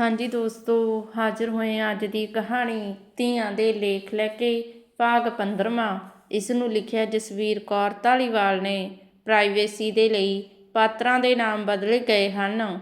ਹਾਂਜੀ ਦੋਸਤੋ, ਹਾਜ਼ਰ ਹੋਏ ਅੱਜ ਦੀ ਕਹਾਣੀ, ਧੀਆਂ ਦੇ ਲੇਖ ਲੈ ਕੇ, ਭਾਗ 15ਵਾਂ ਇਸ ਨੂੰ ਲਿਖਿਆ ਜਸਵੀਰ ਕੌਰ ਧਾਲੀਵਾਲ ਨੇ। ਪ੍ਰਾਈਵੇਸੀ ਦੇ ਲਈ ਪਾਤਰਾਂ ਦੇ ਨਾਮ ਬਦਲੇ ਗਏ ਹਨ।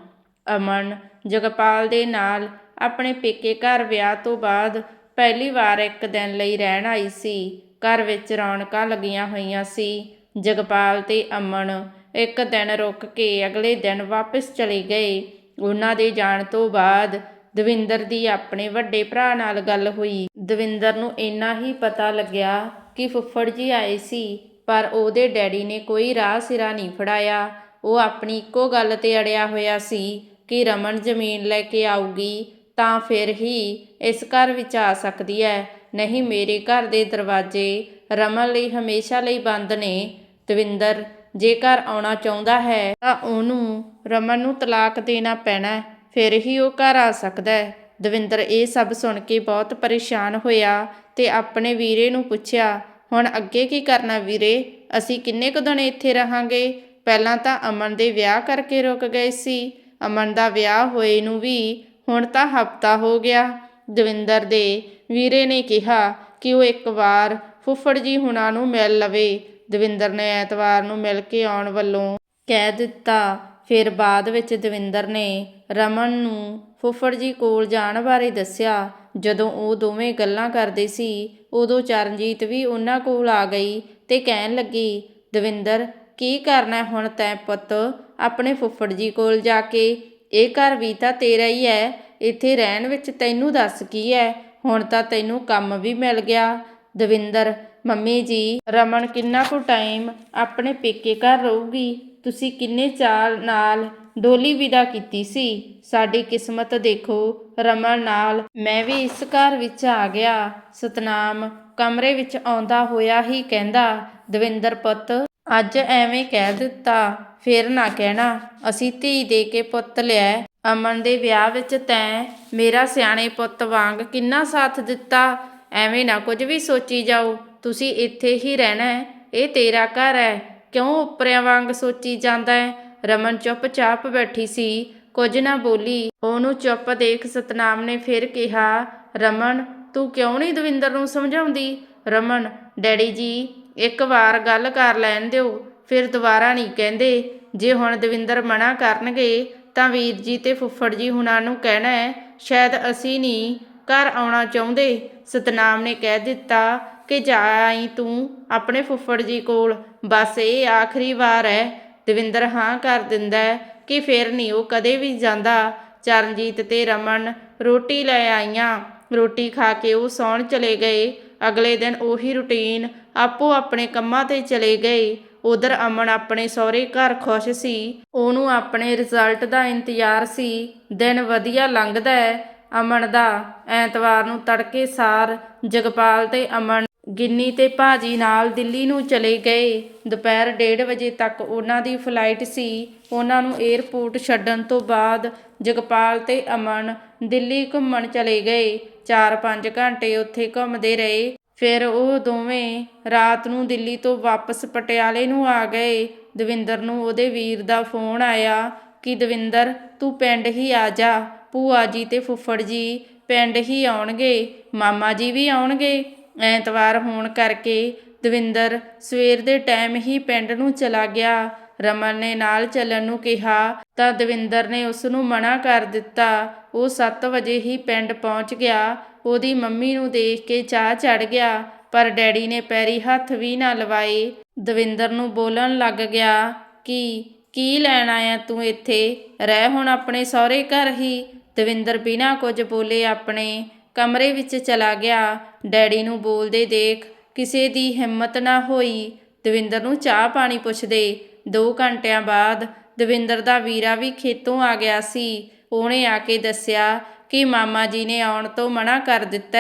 ਅਮਨ ਜਗਪਾਲ ਦੇ ਨਾਲ ਆਪਣੇ ਪੇਕੇ ਘਰ ਵਿਆਹ ਤੋਂ ਬਾਅਦ ਪਹਿਲੀ ਵਾਰ ਇੱਕ ਦਿਨ ਲਈ ਰਹਿਣ ਆਈ ਸੀ। ਘਰ ਵਿੱਚ ਰੌਣਕਾਂ ਲੱਗੀਆਂ ਹੋਈਆਂ ਸੀ। ਜਗਪਾਲ ਤੇ ਅਮਨ ਇੱਕ ਦਿਨ ਰੁਕ ਕੇ ਅਗਲੇ ਦਿਨ ਵਾਪਸ ਚਲੇ ਗਏ। ਉਹਨਾਂ ਦੇ ਜਾਣ ਤੋਂ ਬਾਅਦ ਦਵਿੰਦਰ ਦੀ ਆਪਣੇ ਵੱਡੇ ਭਰਾ ਨਾਲ ਗੱਲ ਹੋਈ। ਦਵਿੰਦਰ ਨੂੰ ਇੰਨਾ ਹੀ ਪਤਾ ਲੱਗਿਆ ਕਿ ਫੁੱਫੜ ਜੀ ਆਏ ਸੀ, ਪਰ ਉਹਦੇ ਡੈਡੀ ਨੇ ਕੋਈ ਰਾਹ ਸਿਰਾ ਨਹੀਂ ਫੜਾਇਆ। ਉਹ ਆਪਣੀ ਇੱਕੋ ਗੱਲ ਤੇ ਅੜਿਆ ਹੋਇਆ ਸੀ ਕਿ ਰਮਨ ਜ਼ਮੀਨ ਲੈ ਕੇ ਆਊਗੀ ਤਾਂ ਫਿਰ ਹੀ ਇਸ ਘਰ ਵਿੱਚ ਆ ਸਕਦੀ ਹੈ। ਨਹੀਂ, ਮੇਰੇ ਘਰ ਦੇ ਦਰਵਾਜ਼ੇ ਰਮਨ ਲਈ ਹਮੇਸ਼ਾ ਲਈ ਬੰਦ ਨੇ। ਦਵਿੰਦਰ ਜੇ ਘਰ ਆਉਣਾ ਚਾਹੁੰਦਾ ਹੈ ਤਾਂ ਉਹਨੂੰ ਰਮਨ ਨੂੰ ਤਲਾਕ ਦੇਣਾ ਪੈਣਾ ਫਿਰ ਹੀ ਉਹ ਘਰ ਆ ਸਕਦਾ ਹੈ। ਦਵਿੰਦਰ ਇਹ ਸਭ ਸੁਣ ਕੇ ਬਹੁਤ ਪਰੇਸ਼ਾਨ ਹੋਇਆ ਤੇ ਆਪਣੇ ਵੀਰੇ ਨੂੰ ਪੁੱਛਿਆ, ਹੁਣ ਅੱਗੇ ਕੀ ਕਰਨਾ ਵੀਰੇ? ਅਸੀਂ ਕਿੰਨੇ ਕੁ ਦਿਨ ਇੱਥੇ ਰਹਾਂਗੇ? ਪਹਿਲਾਂ ਤਾਂ ਅਮਨ ਦੇ ਵਿਆਹ ਕਰਕੇ ਰੁਕ ਗਏ ਸੀ। ਅਮਨ ਦਾ ਵਿਆਹ ਹੋਏ ਨੂੰ ਵੀ ਹੁਣ ਤਾਂ ਹਫਤਾ ਹੋ ਗਿਆ। ਦਵਿੰਦਰ ਦੇ ਵੀਰੇ ਨੇ ਕਿਹਾ ਕਿ ਉਹ ਇੱਕ ਵਾਰ ਫੁੱਫੜ ਜੀ ਹੁਣਾਂ ਨੂੰ ਮਿਲ ਲਵੇ। ਦਵਿੰਦਰ ਨੇ ਐਤਵਾਰ ਨੂੰ ਮਿਲ ਕੇ ਆਉਣ ਵੱਲੋਂ ਕਹਿ ਦਿੱਤਾ। ਫਿਰ ਬਾਅਦ ਵਿੱਚ ਦਵਿੰਦਰ ਨੇ ਰਮਨ ਨੂੰ ਫੁੱਫੜ ਜੀ ਕੋਲ ਜਾਣ ਬਾਰੇ ਦੱਸਿਆ। ਜਦੋਂ ਉਹ ਦੋਵੇਂ ਗੱਲਾਂ ਕਰਦੇ ਸੀ, ਉਦੋਂ ਚਰਨਜੀਤ ਵੀ ਉਹਨਾਂ ਕੋਲ ਆ ਗਈ ਤੇ ਕਹਿਣ ਲੱਗੀ, ਦਵਿੰਦਰ, ਕੀ ਕਰਨਾ ਹੁਣ ਤੈਂ ਪੁੱਤ? ਆਪਣੇ ਫੁੱਫੜ ਜੀ ਕੋਲ ਜਾ ਕੇ। ਇਹ ਘਰ ਵੀ ਤਾਂ ਤੇਰਾ ਹੀ ਹੈ। ਇੱਥੇ ਰਹਿਣ ਵਿੱਚ ਤੈਨੂੰ ਦੱਸ ਕੀ ਹੈ? ਹੁਣ ਤਾਂ ਤੈਨੂੰ ਕੰਮ ਵੀ ਮਿਲ ਗਿਆ। ਦਵਿੰਦਰ ਮੰਮੀ ਜੀ, ਰਮਨ ਕਿੰਨਾ ਕੁ ਟਾਈਮ ਆਪਣੇ ਪੇਕੇ ਘਰ ਰਹੂਗੀ? ਤੁਸੀਂ ਕਿੰਨੇ ਚਾਲ ਨਾਲ ਡੋਲੀ ਵਿਦਾ ਕੀਤੀ ਸੀ? ਸਾਡੀ ਕਿਸਮਤ ਦੇਖੋ, ਰਮਨ ਨਾਲ ਮੈਂ ਵੀ ਇਸ ਘਰ ਵਿੱਚ ਆ ਗਿਆ। ਸਤਨਾਮ ਕਮਰੇ ਵਿੱਚ ਆਉਂਦਾ ਹੋਇਆ ਹੀ ਕਹਿੰਦਾ, ਦਵਿੰਦਰ ਪੁੱਤ, ਅੱਜ ਐਵੇਂ ਕਹਿ ਦਿੱਤਾ, ਫੇਰ ਨਾ ਕਹਿਣਾ। ਅਸੀਂ ਧੀ ਦੇ ਕੇ ਪੁੱਤ ਲਿਆ ਅਮਨ ਦੇ ਵਿਆਹ ਵਿੱਚ ਤੈਂ ਮੇਰਾ ਸਿਆਣੇ ਪੁੱਤ ਵਾਂਗ ਕਿੰਨਾ ਸਾਥ ਦਿੱਤਾ? ਐਵੇਂ ਨਾ ਕੁਝ ਵੀ ਸੋਚੀ ਜਾਓ। ਤੁਸੀਂ ਇੱਥੇ ਹੀ ਰਹਿਣਾ ਹੈ। ਇਹ ਤੇਰਾ ਘਰ ਹੈ। ਕਿਉਂ ਉੱਪਰਿਆਂ ਵਾਂਗ ਸੋਚੀ ਜਾਂਦਾ ਹੈ? ਰਮਨ ਚੁੱਪਚਾਪ ਬੈਠੀ ਸੀ। ਕੁਝ ਨਾ ਬੋਲੀ। ਉਹਨੂੰ ਚੁੱਪ ਦੇਖ ਸਤਨਾਮ ਨੇ ਫਿਰ ਕਿਹਾ, ਰਮਨ, ਤੂੰ ਕਿਉਂ ਨਹੀਂ ਦਵਿੰਦਰ ਨੂੰ ਸਮਝਾਉਂਦੀ? ਰਮਨ, ਡੈਡੀ ਜੀ, ਇੱਕ ਵਾਰ ਗੱਲ ਕਰ ਲੈਣ ਦਿਓ। ਫਿਰ ਦੁਬਾਰਾ ਨਹੀਂ ਕਹਿੰਦੇ। ਜੇ ਹੁਣ ਦਵਿੰਦਰ ਮਨਾ ਕਰਨਗੇ, ਤਾਂ ਵੀਰ ਜੀ ਤੇ ਫੁੱਫੜ ਜੀ ਹੁਣਾਂ ਨੂੰ ਕਹਿਣਾ ਹੈ, ਸ਼ਾਇਦ ਅਸੀਂ ਨਹੀਂ ਘਰ ਆਉਣਾ ਚਾਹੁੰਦੇ। ਸਤਨਾਮ ਨੇ ਕਹਿ ਦਿੱਤਾ ਕਿ ਜਾ ਆਈ ਤੂੰ ਆਪਣੇ ਫੁੱਫੜ ਜੀ ਕੋਲ। ਬਸ ਇਹ ਆਖਰੀ ਵਾਰ ਹੈ ਦਵਿੰਦਰ ਹਾਂ ਕਰ ਦਿੰਦਾ ਕਿ ਫਿਰ ਨਹੀਂ ਉਹ ਕਦੇ ਵੀ ਜਾਂਦਾ। ਚਰਨਜੀਤ ਤੇ ਰਮਨ ਰੋਟੀ ਲੈ ਆਈਆਂ। ਰੋਟੀ ਖਾ ਕੇ ਉਹ ਸੌਣ ਚਲੇ ਗਏ। ਅਗਲੇ ਦਿਨ ਉਹੀ ਰੁਟੀਨ ਆਪੋ ਆਪਣੇ ਕੰਮਾਂ ਤੇ ਚਲੇ ਗਏ। ਉਧਰ ਅਮਨ ਆਪਣੇ ਸਹੁਰੇ ਘਰ ਖੁਸ਼ ਸੀ। ਉਹਨੂੰ ਆਪਣੇ ਰਿਜ਼ਲਟ ਦਾ ਇੰਤਜ਼ਾਰ ਸੀ। ਦਿਨ ਵਧੀਆ ਲੰਘਦਾ ਹੈ ਅਮਨ ਦਾ ਐਤਵਾਰ ਨੂੰ ਤੜਕੇ ਸਾਰ ਜਗਪਾਲ ਤੇ ਅਮਨ ਗਿੰਨੀ ਤੇ ਭਾਜੀ ਨਾਲ ਦਿੱਲੀ ਨੂੰ ਚਲੇ ਗਏ। ਦੁਪਹਿਰ ਡੇਢ ਵਜੇ ਤੱਕ ਉਹਨਾਂ ਦੀ ਫਲਾਈਟ ਸੀ। ਉਹਨਾਂ ਨੂੰ ਏਅਰਪੋਰਟ ਛੱਡਣ ਤੋਂ ਬਾਅਦ ਜਗਪਾਲ ਤੇ ਅਮਨ ਦਿੱਲੀ ਘੁੰਮਣ ਚਲੇ ਗਏ। 4-5 ਘੰਟੇ ਉੱਥੇ ਘੁੰਮਦੇ ਰਹੇ। ਫਿਰ ਉਹ ਦੋਵੇਂ ਰਾਤ ਨੂੰ ਦਿੱਲੀ ਤੋਂ ਵਾਪਸ ਪਟਿਆਲੇ ਨੂੰ ਆ ਗਏ। ਦਵਿੰਦਰ ਨੂੰ ਉਹਦੇ ਵੀਰ ਦਾ ਫੋਨ ਆਇਆ ਕਿ, ਦਵਿੰਦਰ, ਤੂੰ ਪਿੰਡ ਹੀ ਆ ਜਾ। ਭੂਆ ਜੀ ਤੇ ਫੁੱਫੜ ਜੀ ਪਿੰਡ ਹੀ ਆਉਣਗੇ। ਮਾਮਾ ਜੀ ਵੀ ਆਉਣਗੇ। ਐਤਵਾਰ ਹੋਣ ਕਰਕੇ ਦਵਿੰਦਰ ਸਵੇਰ ਦੇ ਟਾਈਮ ਹੀ ਪਿੰਡ ਨੂੰ ਚਲਾ ਗਿਆ। ਰਮਨ ਨੇ ਨਾਲ ਚੱਲਣ ਨੂੰ ਕਿਹਾ ਤਾਂ ਦਵਿੰਦਰ ਨੇ ਉਸ ਨੂੰ ਮਨਾ ਕਰ ਦਿੱਤਾ। ਉਹ 7 ਵਜੇ ਹੀ ਪਿੰਡ ਪਹੁੰਚ ਗਿਆ। ਉਹਦੀ ਮੰਮੀ ਨੂੰ ਦੇਖ ਕੇ ਚਾਹ ਚੜ ਗਿਆ, ਪਰ ਡੈਡੀ ਨੇ ਪੈਰੀ ਹੱਥ ਵੀ ਨਾ ਲਵਾਏ। ਦਵਿੰਦਰ ਨੂੰ ਬੋਲਣ ਲੱਗ ਗਿਆ ਕਿ, ਕੀ ਲੈਣ ਆਇਆ ਤੂੰ ਇੱਥੇ? ਰਹਿ ਹੁਣ ਆਪਣੇ ਸਹੁਰੇ ਘਰ ਹੀ। ਦਵਿੰਦਰ ਬਿਨਾਂ ਕੁਝ ਬੋਲੇ ਆਪਣੇ ਕਮਰੇ ਵਿੱਚ ਚਲਾ ਗਿਆ। ਡੈਡੀ ਨੂੰ ਬੋਲਦੇ ਦੇਖ ਕਿਸੇ ਦੀ ਹਿੰਮਤ ਨਾ ਹੋਈ। ਦਵਿੰਦਰ ਨੂੰ ਚਾਹ ਪਾਣੀ ਪੁੱਛਦੇ। 2 ਘੰਟਿਆਂ ਬਾਅਦ ਦਵਿੰਦਰ ਦਾ ਵੀਰਾ ਵੀ ਖੇਤੋਂ ਆ ਗਿਆ ਸੀ। ਉਹਨੇ ਆ ਕੇ ਦੱਸਿਆ ਕਿ ਮਾਮਾ ਜੀ ਨੇ ਆਉਣ ਤੋਂ ਮਨਾ ਕਰ ਦਿੱਤਾ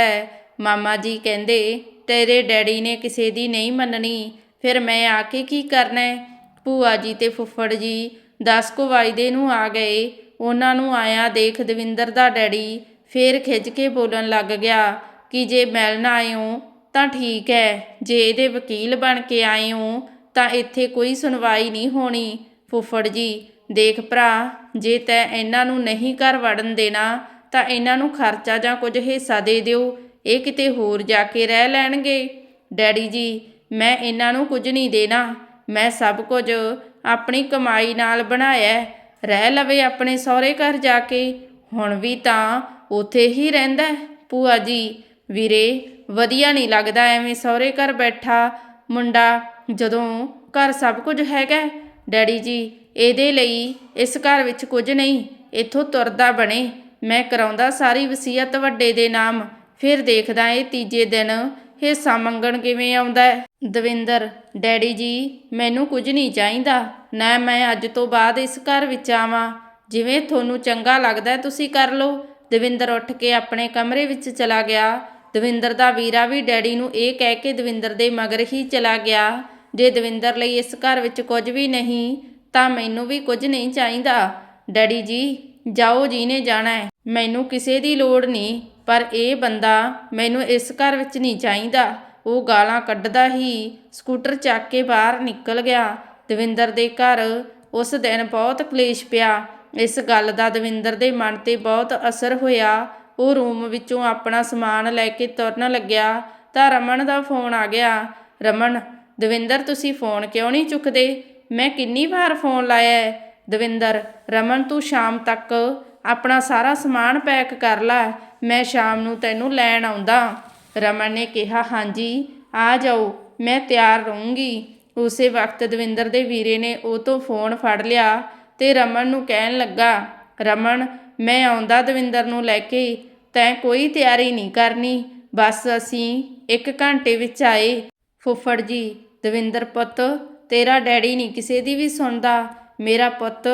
ਮਾਮਾ ਜੀ ਕਹਿੰਦੇ, ਤੇਰੇ ਡੈਡੀ ਨੇ ਕਿਸੇ ਦੀ ਨਹੀਂ ਮੰਨਣੀ। ਫਿਰ ਮੈਂ ਆ ਕੇ ਕੀ ਕਰਨਾ ਭੂਆ ਜੀ ਤੇ ਫੁੱਫੜ ਜੀ 10 ਕੁ ਵਜੇ ਨੂੰ ਆ ਗਏ। ਉਹਨਾਂ ਨੂੰ ਆਇਆ ਦੇਖ ਦਵਿੰਦਰ ਦਾ ਡੈਡੀ ਫਿਰ ਖਿਝ ਕੇ ਬੋਲਣ ਲੱਗ ਗਿਆ ਕਿ ਜੇ ਮਿਲਣ ਆਏ ਹੋ ਤਾਂ ਠੀਕ ਹੈ, ਜੇ ਇਹਦੇ ਵਕੀਲ ਬਣ ਕੇ ਆਏ ਹੋ ਤਾਂ ਇੱਥੇ ਕੋਈ ਸੁਣਵਾਈ ਨਹੀਂ ਹੋਣੀ। ਫੁੱਫੜ ਜੀ, ਦੇਖ ਭਰਾ, ਜੇ ਤੈਂ ਇਹਨਾਂ ਨੂੰ ਨਹੀਂ ਘਰ ਵੜਨ ਦੇਣਾ ਤਾਂ ਇਹਨਾਂ ਨੂੰ ਖਰਚਾ ਜਾਂ ਕੁਝ ਹਿੱਸਾ ਦੇ ਦਿਓ, ਇਹ ਕਿਤੇ ਹੋਰ ਜਾ ਕੇ ਰਹਿ ਲੈਣਗੇ। ਡੈਡੀ ਜੀ, ਮੈਂ ਇਹਨਾਂ ਨੂੰ ਕੁਝ ਨਹੀਂ ਦੇਣਾ, ਮੈਂ ਸਭ ਕੁਝ ਆਪਣੀ ਕਮਾਈ ਨਾਲ ਬਣਾਇਆ, ਰਹਿ ਲਵੇ ਆਪਣੇ ਸਹੁਰੇ ਘਰ ਜਾ ਕੇ, ਹੁਣ ਵੀ ਤਾਂ ਉੱਥੇ ਹੀ ਰਹਿੰਦਾ ਭੂਆ ਜੀ, ਵੀਰੇ, ਵਧੀਆ ਨਹੀਂ ਲੱਗਦਾ ਐਵੇਂ ਸਹੁਰੇ ਘਰ ਬੈਠਾ। ਮੁੰਡਾ, ਜਦੋਂ ਘਰ ਸਭ ਕੁਝ ਹੈਗਾ ਡੈਡੀ ਜੀ, ਇਹਦੇ ਲਈ ਇਸ ਘਰ ਵਿੱਚ ਕੁਝ ਨਹੀਂ, ਇੱਥੋਂ ਤੁਰਦਾ ਬਣੇ। ਮੈਂ ਕਰਾਉਂਦਾ ਸਾਰੀ ਵਸੀਅਤ ਵੱਡੇ ਦੇ ਨਾਮ। ਫਿਰ ਦੇਖਦਾ ਇਹ ਤੀਜੇ ਦਿਨ ਹਿੱਸਾ ਮੰਗਣ ਕਿਵੇਂ ਆਉਂਦਾ ਹੈ। ਦਵਿੰਦਰ, ਡੈਡੀ ਜੀ, ਮੈਨੂੰ ਕੁਝ ਨਹੀਂ ਚਾਹੀਦਾ। ਨਾ ਮੈਂ ਅੱਜ ਤੋਂ ਬਾਅਦ ਇਸ ਘਰ ਵਿੱਚ ਆਵਾਂ। ਜਿਵੇਂ ਤੁਹਾਨੂੰ ਚੰਗਾ ਲੱਗਦਾ ਤੁਸੀਂ ਕਰ ਲਓ। ਦਵਿੰਦਰ ਉੱਠ ਕੇ ਆਪਣੇ ਕਮਰੇ ਵਿੱਚ ਚਲਾ ਗਿਆ। ਦਵਿੰਦਰ ਦਾ ਵੀਰਾ ਵੀ ਡੈਡੀ ਨੂੰ ਇਹ ਕਹਿ ਕੇ ਦਵਿੰਦਰ ਦੇ ਮਗਰ ਹੀ ਚਲਾ ਗਿਆ। ਜੇ ਦਵਿੰਦਰ ਲਈ ਇਸ ਘਰ ਵਿੱਚ ਕੁਝ ਵੀ ਨਹੀਂ, ਤਾਂ ਮੈਨੂੰ ਵੀ ਕੁਝ ਨਹੀਂ ਚਾਹੀਦਾ। ਡੈਡੀ ਜੀ, ਜਾਓ ਜੀ ਨੇ ਜਾਣਾ ਹੈ। ਮੈਨੂੰ ਕਿਸੇ ਦੀ ਲੋੜ ਨਹੀਂ, ਪਰ ਇਹ ਬੰਦਾ ਮੈਨੂੰ ਇਸ ਘਰ ਵਿੱਚ ਨਹੀਂ ਚਾਹੀਦਾ। ਉਹ ਗਾਲਾਂ ਕੱਢਦਾ ਹੀ ਸਕੂਟਰ ਚੱਕ ਕੇ ਬਾਹਰ ਨਿਕਲ ਗਿਆ। ਦਵਿੰਦਰ ਦੇ ਘਰ ਉਸ ਦਿਨ ਬਹੁਤ ਕਲੇਸ਼ ਪਿਆ। ਇਸ ਗੱਲ ਦਾ ਦਵਿੰਦਰ ਦੇ ਮਨ ਤੇ ਬਹੁਤ ਅਸਰ ਹੋਇਆ। ਉਹ ਰੂਮ ਵਿੱਚੋਂ ਆਪਣਾ ਸਮਾਨ ਲੈ ਕੇ ਤੁਰਨ ਲੱਗਿਆ ਤਾਂ ਰਮਨ ਦਾ ਫੋਨ ਆ ਗਿਆ। ਰਮਨ, ਦਵਿੰਦਰ ਤੁਸੀਂ ਫੋਨ ਕਿਉਂ ਨਹੀਂ ਚੁੱਕਦੇ? ਮੈਂ ਕਿੰਨੀ ਵਾਰ ਫੋਨ ਲਾਇਆ ਦਵਿੰਦਰ, ਰਮਨ ਤੂੰ ਸ਼ਾਮ ਤੱਕ ਆਪਣਾ ਸਾਰਾ ਸਮਾਨ ਪੈਕ ਕਰ ਲੈ, ਮੈਂ ਸ਼ਾਮ ਨੂੰ ਤੈਨੂੰ ਲੈਣ ਆਉਂਦਾ। ਰਮਨ ਨੇ ਕਿਹਾ, ਹਾਂਜੀ, ਆ ਜਾਓ, ਮੈਂ ਤਿਆਰ ਰਹੂੰਗੀ। ਉਸੇ ਵਕਤ ਦਵਿੰਦਰ ਦੇ ਵੀਰੇ ਨੇ ਉਹ ਤੋਂ ਫੋਨ ਫੜ ਲਿਆ। ਅਤੇ ਰਮਨ ਨੂੰ ਕਹਿਣ ਲੱਗਾ, ਰਮਨ, ਮੈਂ ਆਉਂਦਾ ਦਵਿੰਦਰ ਨੂੰ ਲੈ ਕੇ, ਤੈਂ ਕੋਈ ਤਿਆਰੀ ਨਹੀਂ ਕਰਨੀ। ਬਸ ਅਸੀਂ ਇੱਕ ਘੰਟੇ ਵਿੱਚ ਆਏ। ਫੁੱਫੜ ਜੀ, ਦਵਿੰਦਰ ਪੁੱਤ, ਤੇਰਾ ਡੈਡੀ ਨਹੀਂ ਕਿਸੇ ਦੀ ਵੀ ਸੁਣਦਾ। ਮੇਰਾ ਪੁੱਤ,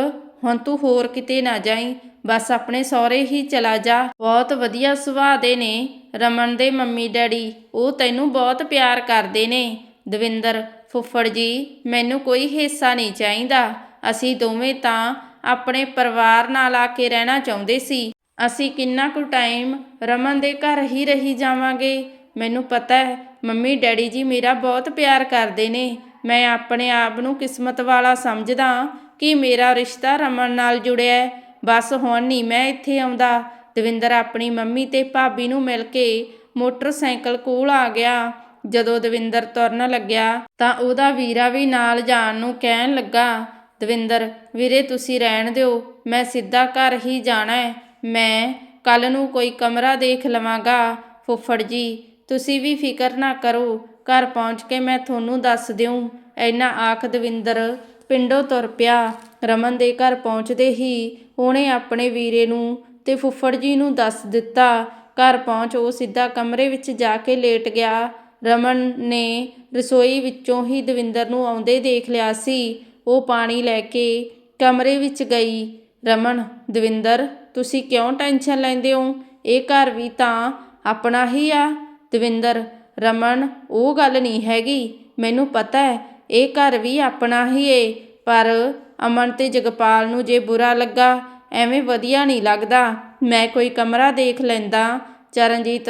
ਹੁਣ ਤੂੰ ਹੋਰ ਕਿਤੇ ਨਾ ਜਾਈ। ਬਸ ਆਪਣੇ ਸਹੁਰੇ ਹੀ ਚਲਾ ਜਾ। ਬਹੁਤ ਵਧੀਆ ਸੁਭਾਅ ਦੇ ਨੇ ਰਮਨ ਦੇ ਮੰਮੀ ਡੈਡੀ। ਉਹ ਤੈਨੂੰ ਬਹੁਤ ਪਿਆਰ ਕਰਦੇ ਨੇ। ਦਵਿੰਦਰ, ਫੁੱਫੜ ਜੀ, ਮੈਨੂੰ ਕੋਈ ਹਿੱਸਾ ਨਹੀਂ ਚਾਹੀਦਾ। ਅਸੀਂ ਦੋਵੇਂ ਤਾਂ ਆਪਣੇ ਪਰਿਵਾਰ ਨਾਲ ਆ ਕੇ ਰਹਿਣਾ ਚਾਹੁੰਦੇ ਸੀ। ਅਸੀਂ ਕਿੰਨਾ ਕੁ ਟਾਈਮ ਰਮਨ ਦੇ ਘਰ ਹੀ ਰਹੀ ਜਾਵਾਂਗੇ। ਮੈਨੂੰ ਪਤਾ ਹੈ, ਮੰਮੀ ਡੈਡੀ ਜੀ ਮੇਰਾ ਬਹੁਤ ਪਿਆਰ ਕਰਦੇ ਨੇ। ਮੈਂ ਆਪਣੇ ਆਪ ਨੂੰ ਕਿਸਮਤ ਵਾਲਾ ਸਮਝਦਾ ਕਿ ਮੇਰਾ ਰਿਸ਼ਤਾ ਰਮਨ ਨਾਲ ਜੁੜਿਆ ਹੈ। ਬਸ ਹੁਣ ਨਹੀਂ ਮੈਂ ਇੱਥੇ ਆਉਂਦਾ। ਦਵਿੰਦਰ ਆਪਣੀ ਮੰਮੀ ਤੇ ਭਾਬੀ ਨੂੰ ਮਿਲ ਕੇ ਮੋਟਰਸਾਈਕਲ ਕੋਲ ਆ ਗਿਆ। ਜਦੋਂ ਦਵਿੰਦਰ ਤੁਰਨ ਲੱਗਿਆ ਤਾਂ ਉਹਦਾ ਵੀਰਾ ਵੀ ਨਾਲ ਜਾਣ ਨੂੰ ਕਹਿਣ ਲੱਗਾ ਦਵਿੰਦਰ, ਵੀਰੇ ਤੁਸੀਂ ਰਹਿਣ ਦਿਓ, ਮੈਂ ਸਿੱਧਾ ਘਰ ਹੀ ਜਾਣਾ ਹੈ। ਮੈਂ ਕੱਲ ਨੂੰ ਕੋਈ ਕਮਰਾ ਦੇਖ ਲਵਾਂਗਾ। ਫੁੱਫੜ ਜੀ, ਤੁਸੀਂ ਵੀ ਫਿਕਰ ਨਾ ਕਰੋ, ਘਰ ਪਹੁੰਚ ਕੇ ਮੈਂ ਤੁਹਾਨੂੰ ਦੱਸ ਦਿਉ। ਐਨਾ ਆਖ ਦਵਿੰਦਰ, ਪਿੰਡੋਂ ਤੁਰ ਪਿਆ। ਰਮਨ ਦੇ ਘਰ ਪਹੁੰਚਦੇ ਹੀ ਉਹਨੇ ਆਪਣੇ ਵੀਰੇ ਨੂੰ ਤੇ ਫੁੱਫੜ ਜੀ ਨੂੰ ਦੱਸ ਦਿੱਤਾ। ਘਰ ਪਹੁੰਚ ਉਹ ਸਿੱਧਾ ਕਮਰੇ ਵਿੱਚ ਜਾ ਕੇ ਲੇਟ ਗਿਆ। ਰਮਨ ਨੇ ਰਸੋਈ ਵਿੱਚੋਂ ਹੀ ਦਵਿੰਦਰ ਨੂੰ ਆਉਂਦੇ ਦੇਖ ਲਿਆ ਸੀ। ਉਹ ਪਾਣੀ ਲੈ ਕੇ ਕਮਰੇ ਵਿੱਚ ਗਈ। ਰਮਨ, ਦਵਿੰਦਰ, ਤੁਸੀਂ ਕਿਉਂ ਟੈਨਸ਼ਨ ਲੈਂਦੇ ਹੋ? ਇਹ ਘਰ ਵੀ ਤਾਂ ਆਪਣਾ ਹੀ ਆ। ਦਵਿੰਦਰ, ਰਮਨ, ਉਹ ਗੱਲ ਨਹੀਂ ਹੈਗੀ। ਮੈਨੂੰ ਪਤਾ ਹੈ, ਇਹ ਘਰ ਵੀ ਆਪਣਾ ਹੀ ਏ। ਪਰ ਅਮਨ ਤੇ ਜਗਪਾਲ ਨੂੰ ਜੇ ਬੁਰਾ ਲੱਗਾ, ਐਵੇਂ ਵਧੀਆ ਨਹੀਂ ਲੱਗਦਾ। ਮੈਂ ਕੋਈ ਕਮਰਾ ਦੇਖ ਲੈਂਦਾ। ਚਰਨਜੀਤ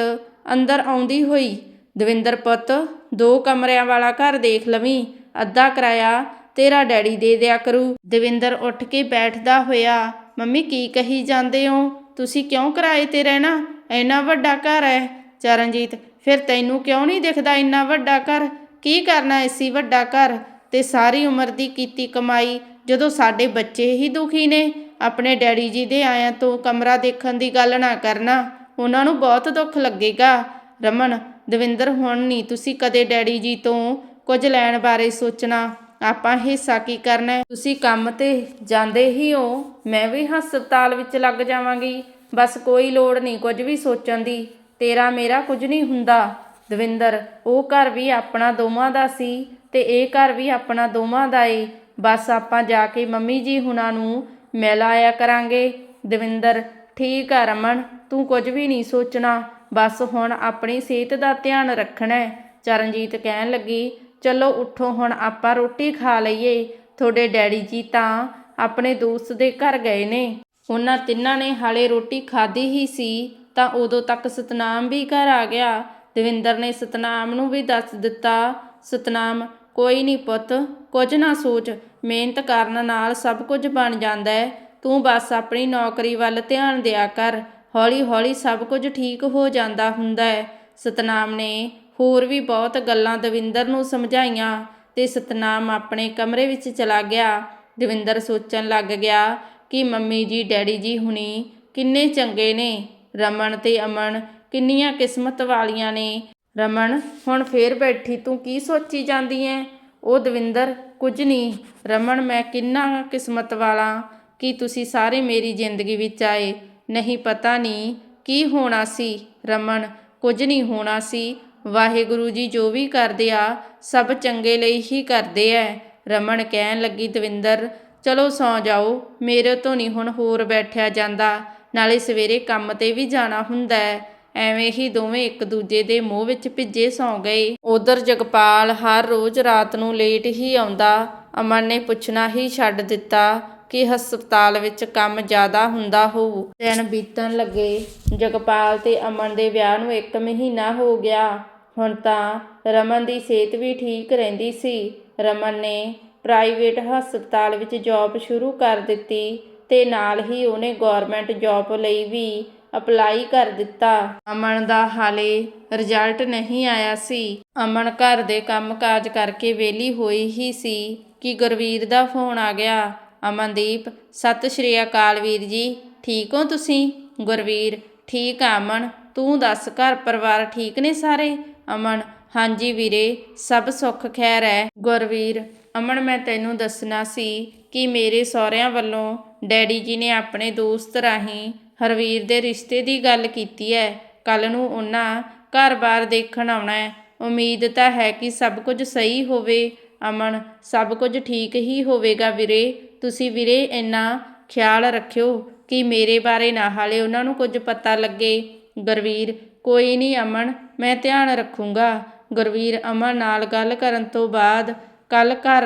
ਅੰਦਰ ਆਉਂਦੀ ਹੋਈ, ਦਵਿੰਦਰ ਪੁੱਤ, ਦੋ ਕਮਰਿਆਂ ਵਾਲਾ ਘਰ ਦੇਖ ਲਵੀਂ। ਅੱਧਾ ਕਿਰਾਇਆ ਤੇਰਾ ਡੈਡੀ ਦੇ ਦਿਆ ਕਰੂ। ਦਵਿੰਦਰ ਉੱਠ ਕੇ ਬੈਠਦਾ ਹੋਇਆ, ਮੰਮੀ, ਕੀ ਕਹੀ ਜਾਂਦੇ ਹੋ? ਤੁਸੀਂ ਕਿਉਂ ਕਿਰਾਏ ਤੇ ਰਹਿਣਾ? ਇੰਨਾ ਵੱਡਾ ਘਰ ਹੈ ਚਰਨਜੀਤ, ਫਿਰ ਤੈਨੂੰ ਕਿਉਂ ਨਹੀਂ ਦਿਖਦਾ ਇੰਨਾ ਵੱਡਾ ਘਰ? ਕੀ ਕਰਨਾ ਇਸੀ ਵੱਡਾ ਘਰ? ਤੇ ਸਾਰੀ ਉਮਰ ਦੀ ਕੀਤੀ ਕਮਾਈ, ਜਦੋਂ ਸਾਡੇ ਬੱਚੇ ਹੀ ਦੁਖੀ ਨੇ, ਆਪਣੇ ਡੈਡੀ ਜੀ ਦੇ ਆਇਆਂ ਤੋਂ ਕਮਰਾ ਦੇਖਣ ਦੀ ਗੱਲ ਨਾ ਕਰਨਾ। ਉਹਨਾਂ ਨੂੰ ਬਹੁਤ ਦੁੱਖ ਲੱਗੇਗਾ। ਰਮਨ, ਦਵਿੰਦਰ, ਹੁਣ ਨਹੀਂ ਤੁਸੀਂ ਕਦੇ ਡੈਡੀ ਜੀ ਤੋਂ ਕੁਝ ਲੈਣ ਬਾਰੇ ਸੋਚਣਾ। ਆਪਾਂ ਹਿੱਸਾ ਕੀ ਕਰਨਾ ਤੁਸੀਂ ਕੰਮ ਤੇ ਜਾਂਦੇ ਹੀ ਹੋ। ਮੈਂ ਵੀ ਹਸਪਤਾਲ ਵਿੱਚ ਲੱਗ ਜਾਵਾਂਗੀ। ਬਸ ਕੋਈ ਲੋੜ ਨਹੀਂ, ਕੁਝ ਵੀ ਸੋਚਣ ਦੀ। ਤੇਰਾ ਮੇਰਾ ਕੁਝ ਨਹੀਂ ਹੁੰਦਾ। ਦਵਿੰਦਰ, ਉਹ ਘਰ ਵੀ ਆਪਣਾ ਦੋਵਾਂ ਦਾ ਸੀ ਤੇ ਇਹ ਘਰ ਵੀ ਆਪਣਾ ਦੋਵਾਂ ਦਾ ਏ। ਬਸ ਆਪਾਂ ਜਾ ਕੇ ਮੰਮੀ ਜੀ ਹੁਣਾਂ ਨੂੰ ਮਿਲ ਆਇਆ ਕਰਾਂਗੇ। ਦਵਿੰਦਰ, ਠੀਕ ਆ ਰਮਨ, ਤੂੰ ਕੁਝ ਵੀ ਨਹੀਂ ਸੋਚਣਾ। ਬਸ ਹੁਣ ਆਪਣੀ ਸਿਹਤ ਦਾ ਧਿਆਨ ਰੱਖਣਾ ਚਰਨਜੀਤ ਕਹਿਣ ਲੱਗੀ ਚਲੋ ਉੱਠੋ, ਹੁਣ ਆਪਾਂ ਰੋਟੀ ਖਾ ਲਈਏ। ਤੁਹਾਡੇ ਡੈਡੀ ਜੀ ਤਾਂ ਆਪਣੇ ਦੋਸਤ ਦੇ ਘਰ ਗਏ ਨੇ। ਉਹਨਾਂ ਤਿੰਨਾਂ ਨੇ ਹਾਲੇ ਰੋਟੀ ਖਾਧੀ ਹੀ ਸੀ, ਤਾਂ ਉਦੋਂ ਤੱਕ ਸਤਨਾਮ ਵੀ ਘਰ ਆ ਗਿਆ। ਦਵਿੰਦਰ ਨੇ ਸਤਨਾਮ ਨੂੰ ਵੀ ਦੱਸ ਦਿੱਤਾ, ਸਤਨਾਮ, ਕੋਈ ਨਹੀਂ ਪੁੱਤ, ਕੁਝ ਨਾ ਸੋਚ। ਮਿਹਨਤ ਕਰਨ ਨਾਲ ਸਭ ਕੁਝ ਬਣ ਜਾਂਦਾ ਹੈ। ਤੂੰ ਬਸ ਆਪਣੀ ਨੌਕਰੀ ਵੱਲ ਧਿਆਨ ਦਿਆ ਕਰ। ਹੌਲੀ-ਹੌਲੀ ਸਭ ਕੁਝ ਠੀਕ ਹੋ ਜਾਂਦਾ ਹੁੰਦਾ ਹੈ। ਸਤਨਾਮ ਨੇ ਹੋਰ ਵੀ ਬਹੁਤ ਗੱਲਾਂ ਦਵਿੰਦਰ ਨੂੰ ਸਮਝਾਈਆਂ ਤੇ ਸਤਨਾਮ ਆਪਣੇ ਕਮਰੇ ਵਿੱਚ ਚਲਾ ਗਿਆ। ਦਵਿੰਦਰ ਸੋਚਣ ਲੱਗ ਗਿਆ ਕਿ ਮੰਮੀ ਜੀ, ਡੈਡੀ ਜੀ ਹੁਣੀ ਕਿੰਨੇ ਚੰਗੇ ਨੇ। ਰਮਨ ਤੇ ਅਮਨ ਕਿੰਨੀਆਂ ਕਿਸਮਤ ਵਾਲੀਆਂ ਨੇ। ਰਮਨ, ਹੁਣ ਫੇਰ ਬੈਠੀ ਤੂੰ ਕੀ ਸੋਚੀ ਜਾਂਦੀ ਐ? ਉਹ ਦਵਿੰਦਰ, ਕੁਝ ਨਹੀਂ। ਰਮਨ, ਮੈਂ ਕਿੰਨਾ ਕਿਸਮਤ ਵਾਲਾ ਕਿ ਤੁਸੀਂ ਸਾਰੇ ਮੇਰੀ ਜ਼ਿੰਦਗੀ ਵਿੱਚ ਆਏ। ਨਹੀਂ ਪਤਾ ਨਹੀਂ ਕੀ ਹੋਣਾ ਸੀ। ਰਮਨ, ਕੁਝ ਨਹੀਂ ਹੋਣਾ ਸੀ। ਵਾਹਿਗੁਰੂ ਜੀ ਜੋ ਵੀ ਕਰਦੇ ਆ, ਸਭ ਚੰਗੇ ਲਈ ਹੀ ਕਰਦੇ ਐ। ਰਮਨ ਕਹਿਣ ਲੱਗੀ, ਦਵਿੰਦਰ, ਚਲੋ ਸੌ ਜਾਓ, ਮੇਰੇ ਤੋਂ ਨਹੀਂ ਹੁਣ ਹੋਰ ਬੈਠਿਆ ਜਾਂਦਾ। ਨਾਲੇ ਸਵੇਰੇ ਕੰਮ ਤੇ ਵੀ ਜਾਣਾ ਹੁੰਦਾ ਹੈ ਐਵੇਂ ਹੀ ਦੋਵੇਂ ਇੱਕ ਦੂਜੇ ਦੇ ਮੋਹ ਵਿੱਚ ਭਿੱਜੇ ਸੌ ਗਏ। ਉਧਰ ਜਗਪਾਲ ਹਰ ਰੋਜ਼ ਰਾਤ ਨੂੰ ਲੇਟ ਹੀ ਆਉਂਦਾ। ਅਮਨ ਨੇ ਪੁੱਛਣਾ ਹੀ ਛੱਡ ਦਿੱਤਾ ਕਿ ਹਸਪਤਾਲ ਵਿੱਚ ਕੰਮ ਜ਼ਿਆਦਾ ਹੁੰਦਾ ਹੋਊ। ਦਿਨ ਬੀਤਣ ਲੱਗੇ। ਜਗਪਾਲ ਤੇ ਅਮਨ ਦੇ ਵਿਆਹ ਨੂੰ ਇੱਕ ਮਹੀਨਾ ਹੋ ਗਿਆ। ਹੁਣ ਤਾਂ ਰਮਨ ਦੀ ਸਿਹਤ ਵੀ ਠੀਕ ਰਹਿੰਦੀ ਸੀ। ਰਮਨ ਨੇ ਪ੍ਰਾਈਵੇਟ ਹਸਪਤਾਲ ਵਿੱਚ ਜੌਬ ਸ਼ੁਰੂ ਕਰ ਦਿੱਤੀ ਤੇ ਨਾਲ ਹੀ ਉਹਨੇ ਗਵਰਨਮੈਂਟ ਜੌਬ ਲਈ ਵੀ ਅਪਲਾਈ ਕਰ ਦਿੱਤਾ। ਅਮਨ ਦਾ ਹਾਲੇ ਰਿਜ਼ਲਟ ਨਹੀਂ ਆਇਆ ਸੀ। ਅਮਨ ਘਰ ਦੇ ਕੰਮਕਾਜ ਕਰਕੇ ਵਿਹਲੀ ਹੋਈ ਹੀ ਸੀ ਕਿ ਗੁਰਵੀਰ ਦਾ ਫੋਨ ਆ ਗਿਆ। ਅਮਨਦੀਪ, ਸਤਿ ਸ਼੍ਰੀ ਅਕਾਲ ਵੀਰ ਜੀ, ਠੀਕ ਹੋ ਤੁਸੀਂ? ਗੁਰਵੀਰ, ਠੀਕ ਆ ਅਮਨ। ਤੂੰ ਦੱਸ, ਘਰ ਪਰਿਵਾਰ ਠੀਕ ਨੇ ਸਾਰੇ? ਅਮਨ, ਹਾਂਜੀ ਵੀਰੇ, ਸਭ ਸੁੱਖ, ਖੈਰ ਹੈ ਗੁਰਵੀਰ, ਅਮਨ, ਮੈਂ ਤੈਨੂੰ ਦੱਸਣਾ ਸੀ ਕਿ ਮੇਰੇ ਸਹੁਰਿਆਂ ਵੱਲੋਂ ਡੈਡੀ ਜੀ ਨੇ ਆਪਣੇ ਦੋਸਤ ਰਾਹੀਂ ਹਰਵੀਰ ਦੇ ਰਿਸ਼ਤੇ ਦੀ ਗੱਲ ਕੀਤੀ ਹੈ ਕੱਲ ਨੂੰ ਉਹਨਾਂ ਘਰ-ਬਾਰ ਦੇਖਣ ਆਉਣਾ ਹੈ ਉਮੀਦ ਤਾਂ ਹੈ ਕਿ ਸਭ ਕੁਝ ਸਹੀ ਹੋਵੇ। ਅਮਨ, ਸਭ ਕੁਝ ਠੀਕ ਹੀ ਹੋਵੇਗਾ ਵੀਰੇ। ਤੁਸੀਂ ਵੀਰੇ ਇੰਨਾ ਖਿਆਲ ਰੱਖਿਓ ਕਿ ਮੇਰੇ ਬਾਰੇ ਨਾ ਹਾਲੇ ਉਹਨਾਂ ਨੂੰ ਕੁਝ ਪਤਾ ਲੱਗੇ। ਗੁਰਵੀਰ ਕੋਈ ਨਹੀਂ ਅਮਨ, ਮੈਂ ਧਿਆਨ ਰੱਖੂੰਗਾ। ਗੁਰਵੀਰ ਅਮਨ ਨਾਲ ਗੱਲ ਕਰਨ ਤੋਂ ਬਾਅਦ ਕੱਲ ਘਰ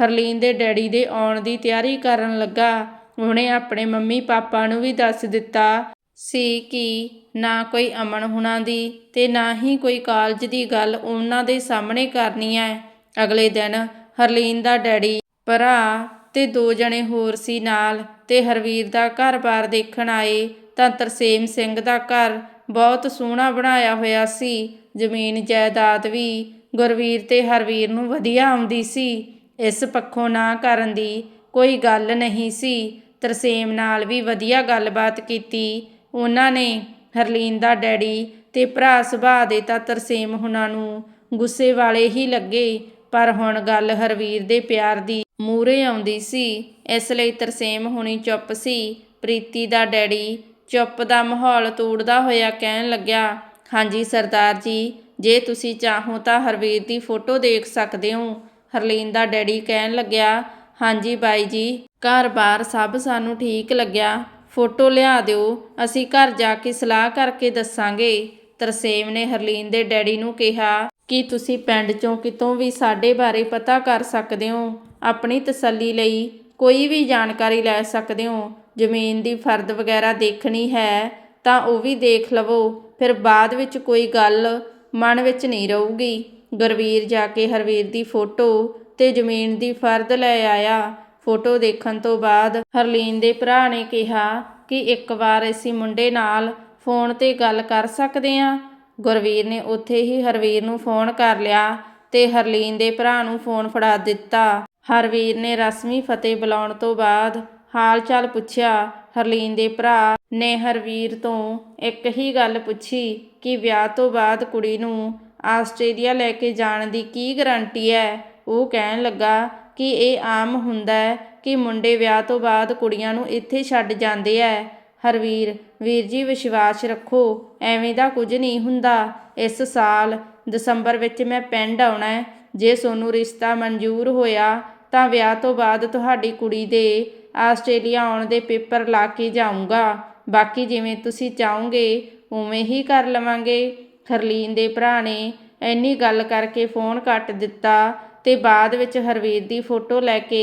ਹਰਲੀਨ ਦੇ ਡੈਡੀ ਦੇ ਆਉਣ ਦੀ ਤਿਆਰੀ ਕਰਨ ਲੱਗਾ। ਉਹਨੇ ਆਪਣੇ ਮੰਮੀ ਪਾਪਾ ਨੂੰ ਵੀ ਦੱਸ ਦਿੱਤਾ ਸੀ ਕਿ ਨਾ ਕੋਈ ਅਮਨ ਹੁਣਾਂ ਦੀ ਤੇ ਨਾ ਹੀ ਕੋਈ ਕਾਲਜ ਦੀ ਗੱਲ ਉਹਨਾਂ ਦੇ ਸਾਹਮਣੇ ਕਰਨੀ ਹੈ ਅਗਲੇ ਦਿਨ ਹਰਲੀਨ ਦਾ ਡੈਡੀ, ਭਰਾ ਤੇ ਦੋ ਜਣੇ ਹੋਰ ਸੀ ਨਾਲ ਤੇ ਹਰਵੀਰ ਦਾ ਘਰ-ਬਾਰ ਦੇਖਣ ਆਏ ਤਾਂ ਤਰਸੇਮ ਸਿੰਘ ਦਾ ਘਰ ਬਹੁਤ ਸੋਹਣਾ ਬਣਾਇਆ ਹੋਇਆ ਸੀ। ਜ਼ਮੀਨ ਜਾਇਦਾਦ ਵੀ ਗੁਰਵੀਰ ਤੇ ਹਰਵੀਰ ਨੂੰ ਵਧੀਆ ਆਉਂਦੀ ਸੀ। ਇਸ ਪੱਖੋਂ ਨਾ ਕਰਨ ਦੀ ਕੋਈ ਗੱਲ ਨਹੀਂ ਸੀ। ਤਰਸੇਮ ਨਾਲ ਵੀ ਵਧੀਆ ਗੱਲਬਾਤ ਕੀਤੀ। ਉਹਨਾਂ ਨੇ ਹਰਲੀਨ ਦਾ ਡੈਡੀ ਤੇ ਭਰਾ ਸੁਭਾਅ ਦੇ ਤਾਂ ਤਰਸੇਮ ਹੁਣਾਂ ਨੂੰ ਗੁੱਸੇ ਵਾਲੇ ਹੀ ਲੱਗੇ। ਪਰ ਹੁਣ ਗੱਲ ਹਰਵੀਰ ਦੇ ਪਿਆਰ ਦੀ ਮੂਰੇ ਆਉਂਦੀ ਸੀ। ਇਸ ਲਈ ਤਰਸੇਮ ਹੁਣੀ ਚੁੱਪ ਸੀ। ਪ੍ਰੀਤੀ ਦਾ ਡੈਡੀ ਚੁੱਪ ਦਾ ਮਾਹੌਲ ਤੋੜਦਾ ਹੋਇਆ ਕਹਿਣ ਲੱਗਿਆ, ਹਾਂਜੀ ਸਰਦਾਰ ਜੀ, ਜੇ ਤੁਸੀਂ ਚਾਹੋ ਤਾਂ ਹਰਵੀਰ ਦੀ ਫੋਟੋ ਦੇਖ ਸਕਦੇ ਹੋ, ਹਰਲੀਨ ਦਾ ਡੈਡੀ ਕਹਿਣ ਲੱਗਿਆ। ਹਾਂਜੀ ਬਾਈ ਜੀ, ਘਰ-ਬਾਰ ਸਭ ਸਾਨੂੰ ਠੀਕ ਲੱਗਿਆ, ਫੋਟੋ ਲਿਆ ਦਿਓ, ਅਸੀਂ ਘਰ ਜਾ ਕੇ ਸਲਾਹ ਕਰਕੇ ਦੱਸਾਂਗੇ, ਤਰਸੇਮ ਨੇ ਹਰਲੀਨ ਦੇ ਡੈਡੀ ਨੂੰ ਕਿਹਾ। ਕਿ ਤੁਸੀਂ ਪਿੰਡ ਚੋਂ ਕਿਤੋਂ ਵੀ ਸਾਡੇ ਬਾਰੇ ਪਤਾ ਕਰ ਸਕਦੇ ਹੋ? ਆਪਣੀ ਤਸੱਲੀ ਲਈ ਕੋਈ ਵੀ ਜਾਣਕਾਰੀ ਲੈ ਸਕਦੇ ਹੋ? ਜ਼ਮੀਨ ਦੀ ਫਰਦ ਵਗੈਰਾ ਦੇਖਣੀ ਹੈ, ਤਾਂ ਉਹ ਵੀ ਦੇਖ ਲਵੋ। ਫਿਰ ਬਾਅਦ ਵਿੱਚ ਕੋਈ ਗੱਲ ਮਨ ਵਿੱਚ ਨਹੀਂ ਰਹੂਗੀ। ਗੁਰਵੀਰ ਜਾ ਕੇ ਹਰਵੀਰ ਦੀ ਫੋਟੋ ਤੇ ਜ਼ਮੀਨ ਦੀ ਫਰਦ ਲੈ ਆਇਆ। ਫੋਟੋ ਦੇਖਣ ਤੋਂ ਬਾਅਦ ਹਰਲੀਨ ਦੇ ਭਰਾ ਨੇ ਕਿਹਾ ਕਿ ਇੱਕ ਵਾਰ ਅਸੀਂ ਮੁੰਡੇ ਨਾਲ ਫੋਨ ਤੇ ਗੱਲ ਕਰ ਸਕਦੇ ਹਾਂ। ਗੁਰਵੀਰ ਨੇ ਉੱਥੇ ਹੀ ਹਰਵੀਰ ਨੂੰ ਫੋਨ ਕਰ ਲਿਆ ਤੇ ਹਰਲੀਨ ਦੇ ਭਰਾ ਨੂੰ ਫੋਨ ਫੜਾ ਦਿੱਤਾ। ਹਰਵੀਰ ਨੇ ਰਸਮੀ ਫਤਿਹ ਬੁਲਾਉਣ ਤੋਂ ਬਾਅਦ ਹਾਲ ਚਾਲ ਪੁੱਛਿਆ, ਹਰਲੀਨ ਦੇ ਭਰਾ ਨੇ ਹਰਵੀਰ ਤੋਂ ਇੱਕ ਹੀ ਗੱਲ ਪੁੱਛੀ ਕਿ ਵਿਆਹ ਤੋਂ ਬਾਅਦ ਕੁੜੀ ਨੂੰ ਆਸਟ੍ਰੇਲੀਆ ਲੈ ਕੇ ਜਾਣ ਦੀ ਕੀ ਗਾਰੰਟੀ ਹੈ। ਉਹ ਕਹਿਣ ਲੱਗਾ ਕਿ ਇਹ ਆਮ ਹੁੰਦਾ ਹੈ ਕਿ ਮੁੰਡੇ ਵਿਆਹ ਤੋਂ ਬਾਅਦ ਕੁੜੀਆਂ ਨੂੰ ਇੱਥੇ ਛੱਡ ਜਾਂਦੇ ਐ ਹਰਵੀਰ, ਵੀਰ ਜੀ, ਵਿਸ਼ਵਾਸ ਰੱਖੋ, ਐਵੇਂ ਦਾ ਕੁਝ ਨਹੀਂ ਹੁੰਦਾ। ਇਸ ਸਾਲ ਦਸੰਬਰ ਵਿੱਚ ਮੈਂ ਪਿੰਡ ਆਉਣਾ ਹੈ। ਜੇ ਸੋਨੂੰ ਰਿਸ਼ਤਾ ਮਨਜ਼ੂਰ ਹੋਇਆ ਤਾਂ ਵਿਆਹ ਤੋਂ ਬਾਅਦ ਤੁਹਾਡੀ ਕੁੜੀ ਦੇ ਆਸਟ੍ਰੇਲੀਆ ਆਉਣ ਦੇ ਪੇਪਰ ਲਾ ਕੇ ਜਾਊਂਗਾ। ਬਾਕੀ ਜਿਵੇਂ ਤੁਸੀਂ ਚਾਹੋਗੇ, ਉਵੇਂ ਹੀ ਕਰ ਲਵਾਂਗੇ। ਹਰਲੀਨ ਦੇ ਭਰਾ ਨੇ ਇੰਨੀ ਗੱਲ ਕਰਕੇ ਫੋਨ ਕੱਟ ਦਿੱਤਾ ਤੇ ਬਾਅਦ ਵਿੱਚ ਹਰਵੀਰ ਦੀ ਫੋਟੋ ਲੈ ਕੇ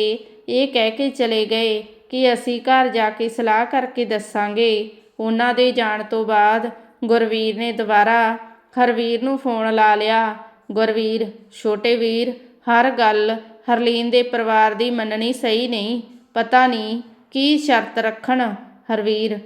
ਇਹ ਕਹਿ ਕੇ ਚਲੇ ਗਏ ਕਿ ਅਸੀਂ ਘਰ ਜਾ ਕੇ ਸਲਾਹ ਕਰਕੇ ਦੱਸਾਂਗੇ। ਉਹਨਾਂ ਦੇ ਜਾਣ ਤੋਂ ਬਾਅਦ ਗੁਰਵੀਰ ਨੇ ਦੁਬਾਰਾ ਹਰਵੀਰ ਨੂੰ ਫੋਨ ਲਾ ਲਿਆ। ਗੁਰਵੀਰ, ਛੋਟੇ ਵੀਰ, ਹਰ ਗੱਲ ਹਰਲੀਨ ਦੇ ਪਰਿਵਾਰ ਦੀ ਮੰਨਣੀ ਸਹੀ ਨਹੀਂ। ਪਤਾ ਨਹੀਂ ਕੀ ਸ਼ਰਤ ਰੱਖਣ, ਹਰਵੀਰ।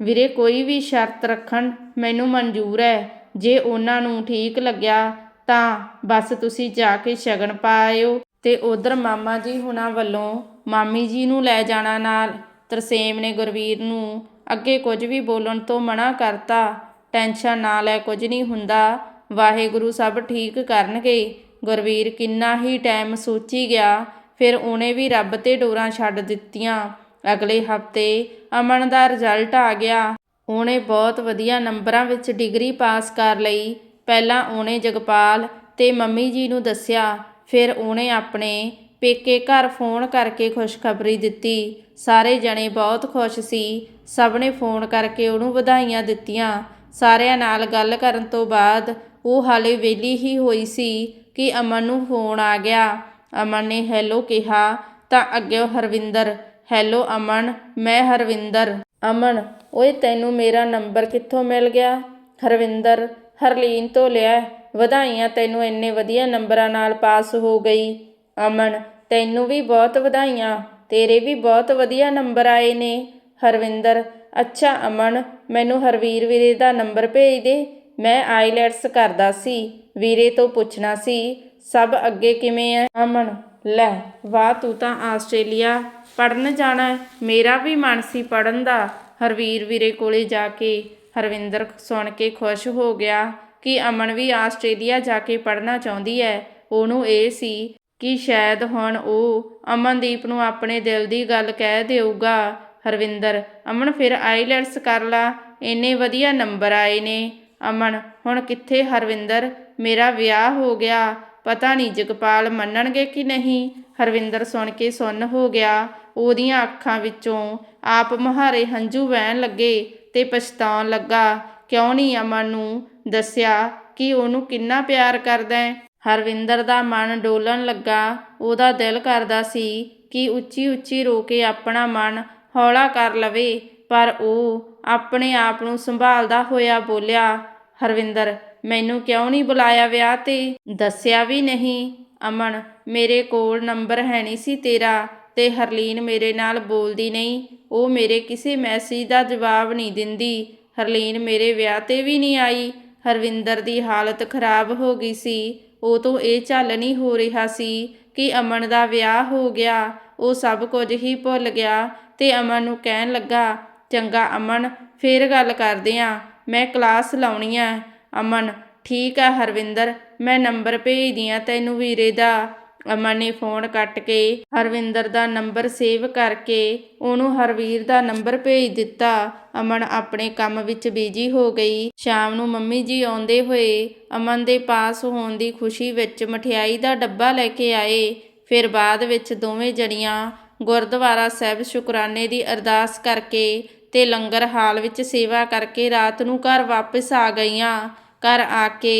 ਵੀਰੇ, ਕੋਈ ਵੀ ਸ਼ਰਤ ਰੱਖਣ ਮੈਨੂੰ ਮਨਜ਼ੂਰ ਹੈ ਜੇ ਉਹਨਾਂ ਨੂੰ ਠੀਕ ਲੱਗਿਆ ਤਾਂ ਬਸ ਤੁਸੀਂ ਜਾ ਕੇ ਸ਼ਗਨ ਪਾ ਆਇਓ ਤੇ ਉਧਰ ਮਾਮਾ ਜੀ ਹੁਣਾਂ ਵੱਲੋਂ ਮਾਮੀ ਜੀ ਨੂੰ ਲੈ ਜਾਣਾ ਨਾਲ। ਤਰਸੇਮ ਨੇ ਗੁਰਵੀਰ ਨੂੰ ਅੱਗੇ ਕੁਝ ਵੀ ਬੋਲਣ ਤੋਂ ਮਨਾ ਕਰਤਾ। ਟੈਨਸ਼ਨ ਨਾ ਲੈ, ਕੁਝ ਨਹੀਂ ਹੁੰਦਾ। ਵਾਹਿਗੁਰੂ ਸਭ ਠੀਕ ਕਰਨਗੇ। ਗੁਰਵੀਰ ਕਿੰਨਾ ਹੀ ਟਾਈਮ ਸੋਚੀ ਗਿਆ ਫਿਰ ਉਹਨੇ ਵੀ ਰੱਬ ਤੇ ਡੋਰਾਂ ਛੱਡ ਦਿੱਤੀਆਂ। ਅਗਲੇ ਹਫ਼ਤੇ ਅਮਨ ਦਾ ਰਿਜ਼ਲਟ ਆ ਗਿਆ। ਉਹਨੇ ਬਹੁਤ ਵਧੀਆ ਨੰਬਰਾਂ ਵਿੱਚ ਡਿਗਰੀ ਪਾਸ ਕਰ ਲਈ। ਪਹਿਲਾਂ ਉਹਨੇ ਜਗਪਾਲ ਤੇ ਮੰਮੀ ਜੀ ਨੂੰ ਦੱਸਿਆ। ਫਿਰ ਉਹਨੇ ਆਪਣੇ ਪੇਕੇ ਘਰ ਫੋਨ ਕਰਕੇ ਖੁਸ਼ਖਬਰੀ ਦਿੱਤੀ। ਸਾਰੇ ਜਣੇ ਬਹੁਤ ਖੁਸ਼ ਸੀ। ਸਭ ਨੇ ਫੋਨ ਕਰਕੇ ਉਹਨੂੰ ਵਧਾਈਆਂ ਦਿੱਤੀਆਂ। ਸਾਰਿਆਂ ਨਾਲ ਗੱਲ ਕਰਨ ਤੋਂ ਬਾਅਦ ਉਹ ਹਾਲੇ ਵਿਹਲੀ ਹੀ ਹੋਈ ਸੀ ਕਿ ਅਮਨ ਨੂੰ ਫੋਨ ਆ ਗਿਆ। ਅਮਨ ਨੇ ਹੈਲੋ ਕਿਹਾ, ਤਾਂ ਅੱਗੇ ਹਰਵਿੰਦਰ, ਹੈਲੋ ਅਮਨ, ਮੈਂ ਹਰਵਿੰਦਰ। ਅਮਨ, ਓਏ ਤੈਨੂੰ ਮੇਰਾ ਨੰਬਰ ਕਿੱਥੋਂ ਮਿਲ ਗਿਆ? ਹਰਵਿੰਦਰ, ਹਰਲੀਨ ਤੋਂ ਲਿਆ। ਵਧਾਈਆਂ, ਤੈਨੂੰ ਇੰਨੇ ਵਧੀਆ ਨੰਬਰਾਂ ਨਾਲ ਪਾਸ ਹੋ ਗਈ। ਅਮਨ, ਤੈਨੂੰ ਵੀ ਬਹੁਤ ਵਧਾਈਆਂ, ਤੇਰੇ ਵੀ ਬਹੁਤ ਵਧੀਆ ਨੰਬਰ ਆਏ ਨੇ। ਹਰਵਿੰਦਰ, ਅੱਛਾ ਅਮਨ, ਮੈਨੂੰ ਹਰਵੀਰ ਵੀਰੇ ਦਾ ਨੰਬਰ ਭੇਜ ਦੇ। ਮੈਂ ਆਈਲੈਟਸ ਕਰਦਾ ਸੀ, ਵੀਰੇ ਤੋਂ ਪੁੱਛਣਾ ਸੀ ਸਭ ਅੱਗੇ ਕਿਵੇਂ ਐ? ਅਮਨ, ਲੈ, ਵਾਹ, ਤੂੰ ਤਾਂ ਆਸਟ੍ਰੇਲੀਆ ਪੜਨ ਜਾਣਾ ਹੈ। ਮੇਰਾ ਵੀ ਮਨ ਸੀ ਪੜਨ ਦਾ। ਹਰਵੀਰ ਵੀਰੇ ਕੋਲੇ ਜਾ ਕੇ ਹਰਵਿੰਦਰ ਸੁਣ ਕੇ ਖੁਸ਼ ਹੋ ਗਿਆ ਕਿ ਅਮਨ ਵੀ ਆਸਟ੍ਰੇਲੀਆ ਜਾ ਕੇ ਪੜਨਾ ਚਾਹੁੰਦੀ ਹੈ ਉਹਨੂੰ ਇਹ ਸੀ ਕਿ ਸ਼ਾਇਦ ਹੁਣ ਉਹ ਅਮਨਦੀਪ ਨੂੰ ਆਪਣੇ ਦਿਲ ਦੀ ਗੱਲ ਕਹਿ ਦੇਊਗਾ। ਹਰਵਿੰਦਰ, ਅਮਨ ਫਿਰ ਆਈਲੈਟਸ ਕਰ ਲਾ। ਇੰਨੇ ਵਧੀਆ ਨੰਬਰ ਆਏ ਨੇ। ਅਮਨ, ਹੁਣ ਕਿੱਥੇ? ਹਰਵਿੰਦਰ, ਮੇਰਾ ਵਿਆਹ ਹੋ ਗਿਆ। ਪਤਾ ਨਹੀਂ ਜਗਪਾਲ ਮੰਨਣਗੇ ਕਿ ਨਹੀਂ। ਹਰਵਿੰਦਰ ਸੁਣ ਕੇ ਸੁੰਨ ਹੋ ਗਿਆ। ਉਹਦੀਆਂ ਅੱਖਾਂ ਵਿੱਚੋਂ ਆਪ ਮੁਹਾਰੇ ਹੰਝੂ ਵਹਿਣ ਲੱਗੇ ਤੇ ਪਛਤਾਉਣ ਲੱਗਾ, ਕਿਉਂ ਨਹੀਂ ਅਮਨ ਨੂੰ ਦੱਸਿਆ ਕਿ ਉਹਨੂੰ ਕਿੰਨਾ ਪਿਆਰ ਕਰਦਾ ਹੈ? ਹਰਵਿੰਦਰ ਦਾ ਮਨ ਡੋਲਣ ਲੱਗਾ। ਉਹਦਾ ਦਿਲ ਕਰਦਾ ਸੀ ਕਿ ਉੱਚੀ ਉੱਚੀ ਰੋ ਕੇ ਆਪਣਾ ਮਨ ਹੌਲਾ ਕਰ ਲਵੇ, ਪਰ ਉਹ ਆਪਣੇ ਆਪ ਨੂੰ ਸੰਭਾਲਦਾ ਹੋਇਆ ਬੋਲਿਆ, ਹਰਵਿੰਦਰ ਮੈਨੂੰ ਕਿਉਂ ਨਹੀਂ ਬੁਲਾਇਆ ਵਿਆਹ ਤੇ? ਦੱਸਿਆ ਵੀ ਨਹੀਂ। ਅਮਨ, ਮੇਰੇ ਕੋਲ ਨੰਬਰ ਹੈ ਨਹੀਂ ਸੀ ਤੇਰਾ ਤੇ ਹਰਲੀਨ ਮੇਰੇ ਨਾਲ ਬੋਲਦੀ ਨਹੀਂ। ਉਹ ਮੇਰੇ ਕਿਸੇ ਮੈਸੇਜ ਦਾ ਜਵਾਬ ਨਹੀਂ ਦਿੰਦੀ। ਹਰਲੀਨ ਮੇਰੇ ਵਿਆਹ ਤੇ ਵੀ ਨਹੀਂ ਆਈ। ਹਰਵਿੰਦਰ ਦੀ ਹਾਲਤ ਖਰਾਬ ਹੋ ਗਈ ਸੀ। ਉਹ ਤੋਂ ਇਹ ਝੱਲ ਨਹੀਂ ਹੋ ਰਿਹਾ ਸੀ ਕਿ ਅਮਨ ਦਾ ਵਿਆਹ ਹੋ ਗਿਆ। ਉਹ ਸਭ ਕੁਝ ਹੀ ਭੁੱਲ ਗਿਆ ਤੇ ਅਮਨ ਨੂੰ ਕਹਿਣ ਲੱਗਾ, ਚੰਗਾ ਅਮਨ, ਫੇਰ ਗੱਲ ਕਰਦੇ ਆਂ। ਮੈਂ ਕਲਾਸ ਲਾਉਣੀ ਆ। ਅਮਨ, ਠੀਕ ਆ ਹਰਵਿੰਦਰ, ਮੈਂ ਨੰਬਰ ਭੇਜਦੀ ਆ ਤੈਨੂੰ ਵੀਰੇ ਦਾ। ਅਮਨ ਨੇ ਫੋਨ ਕੱਟ ਕੇ ਹਰਵਿੰਦਰ ਦਾ ਨੰਬਰ ਸੇਵ ਕਰਕੇ ਉਹਨੂੰ ਹਰਵੀਰ ਦਾ ਨੰਬਰ ਭੇਜ ਦਿੱਤਾ। ਅਮਨ ਆਪਣੇ ਕੰਮ ਵਿੱਚ ਬਿਜ਼ੀ ਹੋ ਗਈ। ਸ਼ਾਮ ਨੂੰ ਮੰਮੀ ਜੀ ਆਉਂਦੇ ਹੋਏ ਅਮਨ ਦੇ ਪਾਸ ਹੋਣ ਦੀ ਖੁਸ਼ੀ ਵਿੱਚ ਮਠਿਆਈ ਦਾ ਡੱਬਾ ਲੈ ਕੇ ਆਏ। ਫਿਰ ਬਾਅਦ ਵਿੱਚ ਦੋਵੇਂ ਜਣੀਆਂ ਗੁਰਦੁਆਰਾ ਸਾਹਿਬ ਸ਼ੁਕਰਾਨੇ ਦੀ ਅਰਦਾਸ ਕਰਕੇ ਤੇ ਲੰਗਰ ਹਾਲ ਵਿੱਚ ਸੇਵਾ ਕਰਕੇ ਰਾਤ ਨੂੰ ਘਰ ਵਾਪਸ ਆ ਗਈਆਂ। ਘਰ ਆ ਕੇ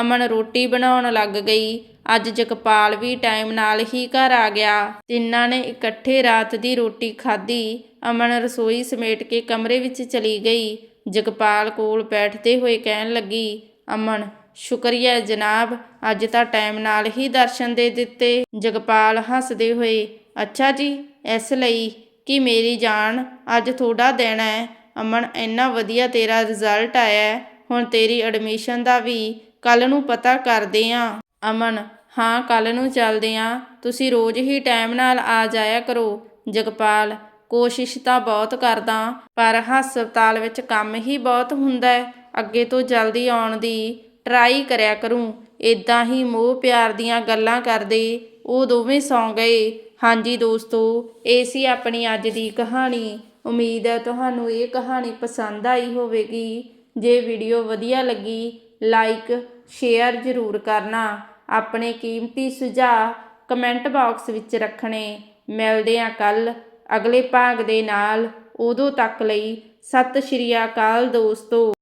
ਅਮਨ ਰੋਟੀ ਬਣਾਉਣ ਲੱਗ ਗਈ। ਅੱਜ ਜਗਪਾਲ ਵੀ ਟਾਈਮ ਨਾਲ ਹੀ ਘਰ ਆ ਗਿਆ। ਤਿੰਨਾਂ ਨੇ ਇਕੱਠੇ ਰਾਤ ਦੀ ਰੋਟੀ ਖਾਧੀ। ਅਮਨ ਰਸੋਈ ਸਮੇਟ ਕੇ ਕਮਰੇ ਵਿੱਚ ਚਲੀ ਗਈ। ਜਗਪਾਲ ਕੋਲ ਬੈਠਦੇ ਹੋਏ ਕਹਿਣ ਲੱਗੀ, ਅਮਨ, ਸ਼ੁਕਰੀਆ ਜਨਾਬ, ਅੱਜ ਤਾਂ ਟਾਈਮ ਨਾਲ ਹੀ ਦਰਸ਼ਨ ਦੇ ਦਿੱਤੇ। ਜਗਪਾਲ ਹੱਸਦੇ ਹੋਏ, ਅੱਛਾ ਜੀ, ਇਸ ਲਈ ਕਿ ਮੇਰੀ ਜਾਨ ਅੱਜ ਥੋੜਾ ਦਿਨ ਹੈ। ਅਮਨ, ਇੰਨਾ ਵਧੀਆ ਤੇਰਾ ਰਿਜ਼ਲਟ ਆਇਆ ਹੁਣ ਤੇਰੀ ਐਡਮਿਸ਼ਨ ਦਾ ਵੀ ਕੱਲ ਨੂੰ ਪਤਾ ਕਰਦੇ ਆਂ। ਅਮਨ, ਹਾਂ ਕੱਲ ਨੂੰ ਚੱਲਦੇ ਆਂ। ਤੁਸੀਂ ਰੋਜ਼ ਹੀ ਟਾਈਮ ਨਾਲ ਆ ਜਾਇਆ ਕਰੋ। ਜਗਪਾਲ, ਕੋਸ਼ਿਸ਼ ਤਾਂ ਬਹੁਤ ਕਰਦਾ, ਪਰ ਹਸਪਤਾਲ ਵਿੱਚ ਕੰਮ ਹੀ ਬਹੁਤ ਹੁੰਦਾ ਹੈ। ਅੱਗੇ ਤੋਂ ਜਲਦੀ ਆਉਣ ਦੀ ਟਰਾਈ ਕਰਿਆ ਕਰੂੰ। ਇਦਾਂ ਹੀ ਮੋਹ ਪਿਆਰ ਦੀਆਂ ਗੱਲਾਂ ਕਰਦੇ ਉਹ ਦੋਵੇਂ ਸੌਂ ਗਏ। ਹਾਂਜੀ ਦੋਸਤੋ, ਇਹ ਸੀ ਆਪਣੀ ਅੱਜ ਦੀ ਕਹਾਣੀ। ਉਮੀਦ ਹੈ ਤੁਹਾਨੂੰ ਇਹ ਕਹਾਣੀ ਪਸੰਦ ਆਈ ਹੋਵੇਗੀ। ਜੇ ਵੀਡੀਓ ਵਧੀਆ ਲੱਗੀ ਲਾਈਕ ਸ਼ੇਅਰ ਜ਼ਰੂਰ ਕਰਨਾ। ਆਪਣੇ ਕੀਮਤੀ ਸੁਝਾਅ ਕਮੈਂਟ ਬਾਕਸ ਵਿੱਚ ਰੱਖਣੇ। ਮਿਲਦੇ ਹਾਂ ਕੱਲ ਅਗਲੇ ਭਾਗ ਦੇ ਨਾਲ। ਉਦੋਂ ਤੱਕ ਲਈ ਸਤਿ ਸ਼੍ਰੀ ਅਕਾਲ ਦੋਸਤੋ।